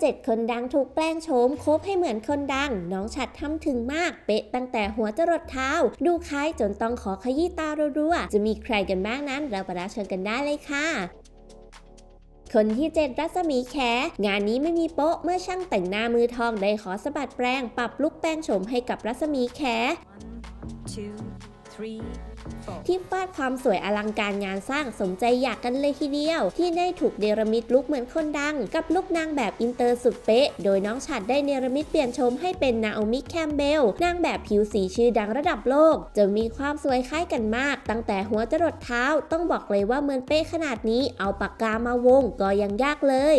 เจ็ดคนดังถูกแปลงโฉมโคบให้เหมือนคนดัง น้องฉัดทำถึงมากเป๊ะตั้งแต่หัวจรดเท้า ดูคล้ายจนต้องขอขยี้ตารัวๆจะมีใครกันบ้างนั้น เราไปรับชมกันได้เลยค่ะคนที่เจ็ดรัศมีแข งานนี้ไม่มีโป๊ะเมื่อช่างแต่งหน้ามือทองได้ขอสะบัดแปรงปรับลุกแป้งโฉมให้กับรัศมีแข One, two. ที่ฟาดความสวยอลังการงานสร้างสมใจอยากกันเลยทีเดียว ที่ได้ถูกเนรมิตลุกเหมือนคนดัง กับลุกนางแบบอินเตอร์สุดเป๊ะ โดยน้องฉัดได้เนรมิตเปลี่ยนชมให้เป็นนาโอมิแคมเบลนางแบบผิวสีชื่อดังระดับโลก จะมีความสวยคล้ายกันมาก ตั้งแต่หัวจรดเท้าต้องบอกเลยว่าเหมือนเป๊ะขนาดนี้เอาปากกามาวงก็ยังยากเลย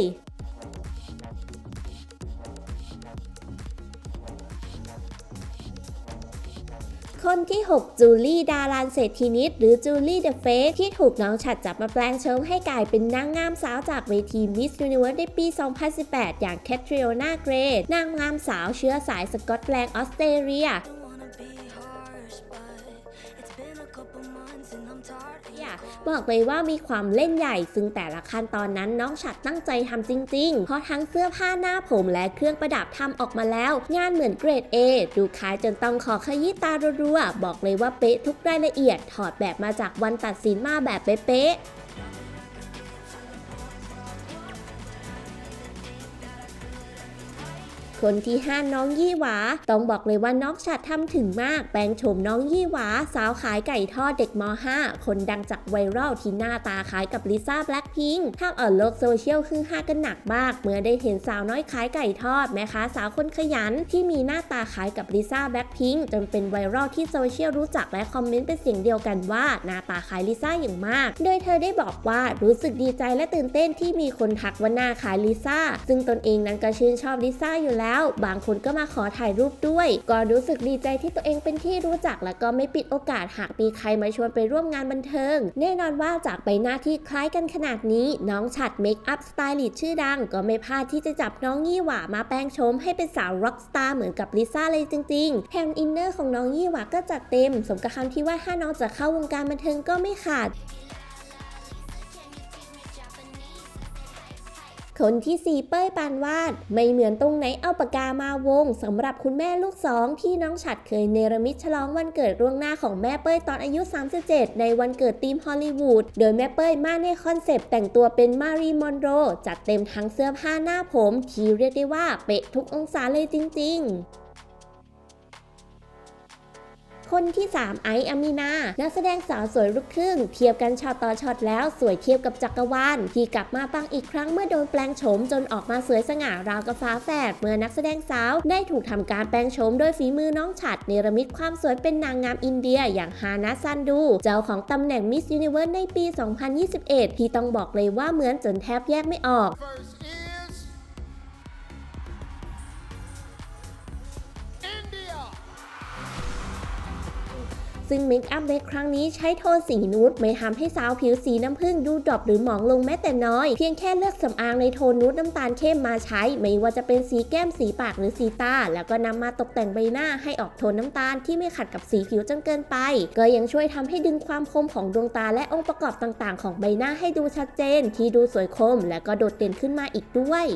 คนที่ 6 จูลี่ดารานเศรษฐีนิดหรือจูลี่เดอะเฟสที่ถูกน้องฉัดจับมาแปลงโฉมให้กลายเป็นนางงามสาวจากเวทีมิสยูนิเวิร์สในปี 2018 อย่างแคทริโอนาเกรดนางงามสาวเชื้อสายสกอตแลนด์ออสเตรเลีย บอกเลยว่ามีความเล่นใหญ่ซึ่งแต่ละขั้นตอนนั้นน้องฉัดตั้งใจทำจริง ๆ เพราะทั้งเสื้อผ้าหน้าผมและเครื่องประดับทำออกมาแล้ว งานเหมือนเกรด A ดูคล้ายจนต้องขอขยี้ตารัวๆบอกเลยว่าเป๊ะทุกรายละเอียดถอดแบบมาจากวันตัดสินมาแบบเป๊ะๆ คนที่ 5 น้องยี่หวา ต้องบอกเลยว่าน้องฉัดทำถึงมาก แปลงโฉมน้องยี่หวา สาวขายไก่ทอดเด็กม .5 คนดังจากไวรัลที่หน้าตาคล้ายกับลิซ่าแบล็คพิงค์ทำเอาโลกโซเชียลคือฮากันหนักมาก เมื่อได้เห็นสาวน้อยขายไก่ทอดแม่ค้าสาวคนขยัน ที่มีหน้าตาคล้ายกับลิซ่าแบล็คพิงค์จนเป็นไวรัลที่โซเชียลรู้จักและคอมเมนต์เป็นเสียงเดียวกันว่าหน้าตาคล้ายลิซ่าอย่างมาก โดยเธอได้บอกว่ารู้สึกดีใจและตื่นเต้นที่มีคนทักว่าหน้าคล้ายลิซ่าซึ่งตนเองนั้นก็ชื่นชอบลิซ่าอยู่แล้วบางคนก็มาขอถ่ายรูปด้วย ก็รู้สึกดีใจที่ตัวเองเป็นที่รู้จัก และก็ไม่ปิดโอกาสหากมีใครมาชวนไปร่วมงานบันเทิง แน่นอนว่าจากใบหน้าที่คล้ายกันขนาดนี้ น้องฉัดเมคอัพสไตลิสต์ชื่อดัง ก็ไม่พลาดที่จะจับน้องยี่หว่ามาแปลงโฉมให้เป็นสาวร็อกสตาร์เหมือนกับลิซ่าเลยจริงๆแถมอินเนอร์ของน้องยี่หว่าก็จัดเต็ม สมกับคำที่ว่าถ้าน้องจะเข้าวงการบันเทิงก็ไม่ขาด คนที่ 4 เป้ยปานวาด ไม่เหมือนตรงไหนเอาปากกามาวงสำหรับคุณแม่ลูกสองที่น้องฉัดเคยเนรมิตฉลองวันเกิดล่วงหน้าของแม่เป้ยตอนอายุ 37 ในวันเกิดทีมฮอลลีวูดโดยแม่เป้ยมาในคอนเซปต์แต่งตัวเป็นมารีมอนโรจัดเต็มทั้งเสื้อผ้าหน้าผม ที่เรียกได้ว่าเป๊ะทุกองศาเลยจริง ๆ คนที่ 3 ไออามีนา นักแสดงสาวสวยลูกครึ่ง เทียบกันช็อตต่อช็อตแล้วสวยเทียบกับจักรวาลที่กลับมาปังอีกครั้งเมื่อโดนแปลงโฉมจนออกมาสวยสง่าราวกับฟ้าแฝดเมื่อนักแสดงสาวได้ถูกทำการแปลงโฉมโดยฝีมือน้องฉัดเนรมิตความสวยเป็นนางงามอินเดียอย่างฮานาซันดู เจ้าของตำแหน่งมิสยูนิเวิร์สในปี 2021 ที่ต้องบอกเลยว่าเหมือนจนแทบแยกไม่ออก First ซึ่งเมคอัพในครั้งนี้ใช้โทนสีนูดไม่ทำให้สาวผิวสีน้ำผึ้งดูดรอปหรือหมองลงแม้แต่น้อย เพียงแค่เลือกสำอางในโทนนูดน้ำตาลเข้มมาใช้ ไม่ว่าจะเป็นสีแก้มสีปากหรือสีตา แล้วก็นำมาตกแต่งใบหน้าให้ออกโทนน้ำตาลที่ไม่ขัดกับสีผิวจนเกินไป ก็ยังช่วยทำให้ดึงความคมของดวงตาและองค์ประกอบต่างๆ ของใบหน้าให้ดูชัดเจน ที่ดูสวยคมและก็โดดเด่นขึ้นมาอีกด้วย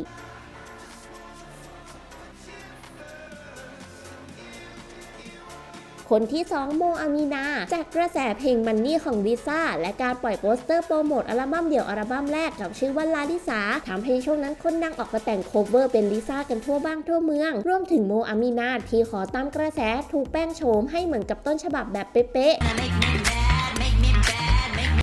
คนที่ 2 โมอามีนา จากกระแสเพลงมันนี่ของลิซ่า และการปล่อยโปสเตอร์โปรโมทอัลบั้มเดี่ยวอัลบั้มแรกกับชื่อว่าลาลิสาทำให้ช่วงนั้นคนดังออกมาแต่งโคเวอร์เป็นลิซ่ากันทั่วบ้างทั่วเมือง รวมถึงโมอามีนาที่ขอตามกระแสถูกแป้งโฉมให้เหมือนกับต้นฉบับแบบเป๊ะๆ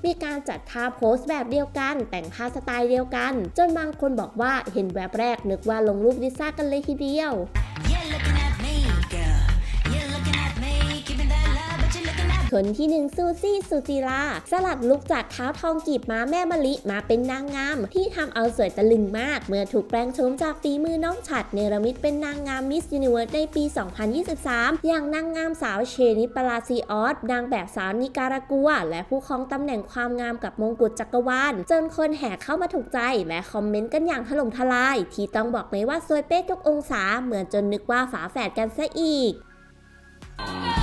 มีการจัดท่าโพสต์แบบเดียวกัน แต่งท่าสไตล์เดียวกัน จนบางคนบอกว่าเห็นแวบแรกนึกว่าลงรูปลิซ่ากันเลยทีเดียว You're คนที่หนึ่งซูซี่ซูจิลาสลัดลุกจากเท้าทองกีบม้าแม่มะลิมาเป็นนางงาม ที่ทำเอาสวยตะลึงมาก เมื่อถูกแปลงโฉมจากฝีมือน้องฉัดเนรมิตเป็นนางงามมิสยูนิเวิร์สในปี 2023 อย่างนางงามสาวเชนิปลาซีออสนางแบบสาวนิการากัว และผู้ครองตำแหน่งความงามกับมงกุฎจักรวาลจนคนแห่เข้ามาถูกใจและคอมเมนต์กันอย่างถล่มทลาย ที่ต้องบอกเลยว่าสวยเป๊ะทุกองศาเหมือนจนนึกว่าฝาแฝดกันซะอีก me.